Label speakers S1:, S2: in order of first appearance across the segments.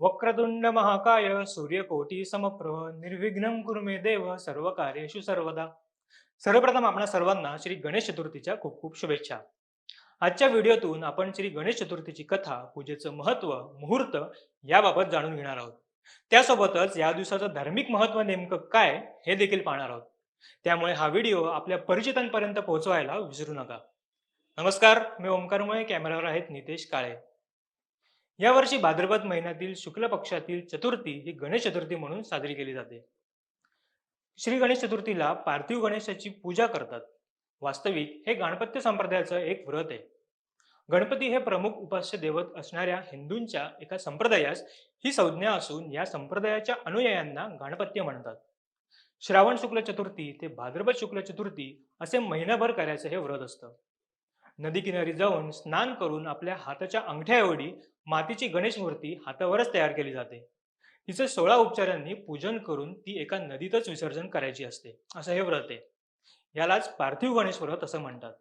S1: वक्रतुंड महाकाय सूर्यकोटी समप्रभ निर्विघ्न कुरुमे देव सर्व कार्येषु सर्वदा. सर्वप्रथम आपणा सर्वांना श्री गणेश चतुर्थीच्या खूप खूप शुभेच्छा. आजच्या व्हिडिओतून आपण श्री गणेश चतुर्थीची कथा पूजेचं महत्त्व मुहूर्त याबाबत जाणून घेणार आहोत. त्यासोबतच या दिवसाचं धार्मिक महत्त्व नेमकं काय हे देखील पाहणार आहोत. त्यामुळे हा व्हिडिओ आपल्या परिचितांपर्यंत पोहोचवायला विसरू नका. नमस्कार मी ओंकारमुळे कॅमेरावर आहेत नितेश काळे. यावर्षी भाद्रपद महिन्यातील शुक्ल पक्षातील चतुर्थी ही गणेश चतुर्थी म्हणून साजरी केली जाते. श्री गणेश चतुर्थीला पार्थिव गणेशाची पूजा करतात. वास्तविक हे गणपत्य संप्रदायाचं एक व्रत आहे. गणपती हे प्रमुख उपास्य देवत असणाऱ्या हिंदूंच्या एका संप्रदायास ही संज्ञा असून या संप्रदायाच्या अनुयायांना गणपत्य म्हणतात. श्रावण शुक्ल चतुर्थी ते भाद्रपद शुक्ल चतुर्थी असे महिनाभर करायचं हे व्रत असतं. नदी किनारी जाऊन स्नान करून आपल्या हाताच्या अंगठ्याऐवडी मातीची गणेश मूर्ती हातावरच तयार केली जाते. तिचं सोळा उपचारांनी पूजन करून ती एका नदीतच विसर्जन करायची असते असं हे व्रत आहे. यालाच पार्थिव गणेश व्रत असं म्हणतात.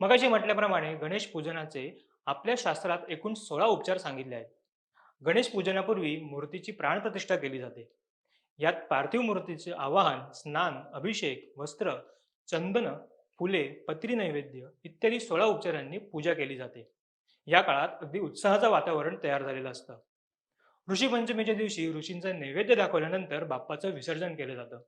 S1: मगाशी म्हटल्याप्रमाणे गणेश पूजनाचे आपल्या शास्त्रात एकूण सोळा उपचार सांगितले आहेत. गणेश पूजनापूर्वी मूर्तीची प्राणप्रतिष्ठा केली जाते. यात पार्थिव मूर्तीचे आवाहन स्नान अभिषेक वस्त्र चंदन फुले पत्री नैवेद्य इत्यादी सोळा उपचारांनी पूजा केली जाते. या काळात अगदी उत्साहाचं वातावरण तयार झालेलं असतं. ऋषी पंचमीच्या दिवशी ऋषींचा नैवेद्य दाखवल्यानंतर बाप्पाचं विसर्जन केलं जातं.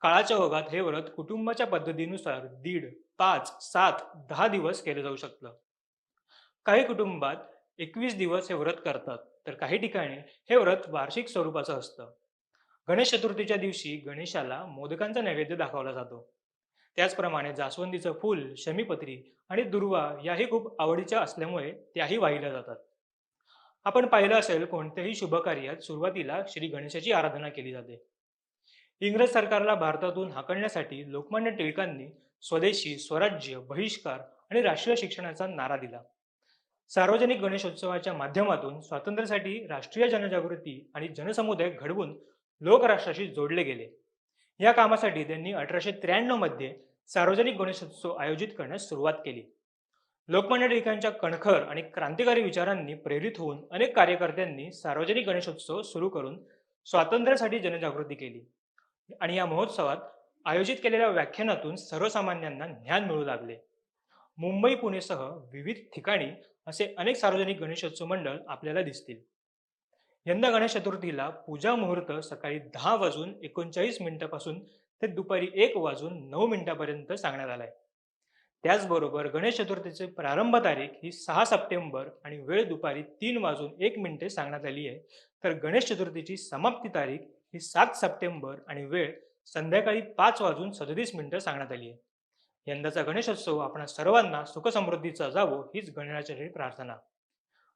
S1: काळाच्या ओघात हे व्रत कुटुंबाच्या पद्धतीनुसार दीड पाच सात दहा दिवस केलं जाऊ शकतं. काही कुटुंबात एकवीस दिवस हे व्रत करतात तर काही ठिकाणी हे व्रत वार्षिक स्वरूपाचं असतं. गणेश चतुर्थीच्या दिवशी गणेशाला मोदकांचा नैवेद्य दाखवला जातो. त्याचप्रमाणे जास्वंदीचं फूल शमीपत्री आणि दुर्वा याही खूप आवडीच्या असल्यामुळे त्याही वाहिल्या जातात. आपण पाहिलं असेल कोणत्याही शुभकार्यात सुरुवातीला श्री गणेशाची आराधना केली जाते. इंग्रज सरकारला भारतातून हाकलण्यासाठी लोकमान्य टिळकांनी स्वदेशी स्वराज्य बहिष्कार आणि राष्ट्रीय शिक्षणाचा नारा दिला. सार्वजनिक गणेशोत्सवाच्या माध्यमातून स्वातंत्र्यासाठी राष्ट्रीय जनजागृती आणि जनसमुदाय घडवून लोकराष्ट्राशी जोडले गेले. या कामासाठी त्यांनी अठराशे त्र्याण्णवमध्ये सार्वजनिक गणेशोत्सव आयोजित करण्यास सुरुवात केली. लोकमान्य टिळकांच्या कणखर आणि क्रांतिकारी विचारांनी प्रेरित होऊन अनेक कार्यकर्त्यांनी सार्वजनिक गणेशोत्सव सुरू करून स्वातंत्र्यासाठी जनजागृती केली. आणि या महोत्सवात आयोजित केलेल्या व्याख्यानातून सर्वसामान्यांना ज्ञान मिळू लागले. मुंबई पुणेसह विविध ठिकाणी असे अनेक सार्वजनिक गणेशोत्सव मंडळ आपल्याला दिसतील. यंदा गणेश चतुर्थीला पूजा मुहूर्त सकाळी दहा वाजून एकोणचाळीस मिनिटापासून ते दुपारी एक वाजून नऊ मिनिटापर्यंत सांगण्यात आलाय. त्याचबरोबर गणेश चतुर्थीची प्रारंभ तारीख ही सहा सप्टेंबर आणि वेळ दुपारी तीन वाजून एक मिनिटे सांगण्यात आली आहे. तर गणेश चतुर्थीची समाप्ती तारीख ही सात सप्टेंबर आणि वेळ संध्याकाळी पाच वाजून सदतीस मिनिटं सांगण्यात आली आहे. यंदाचा गणेशोत्सव आपण सर्वांना सुखसमृद्धीचा जावो हीच गणेशाची प्रार्थना.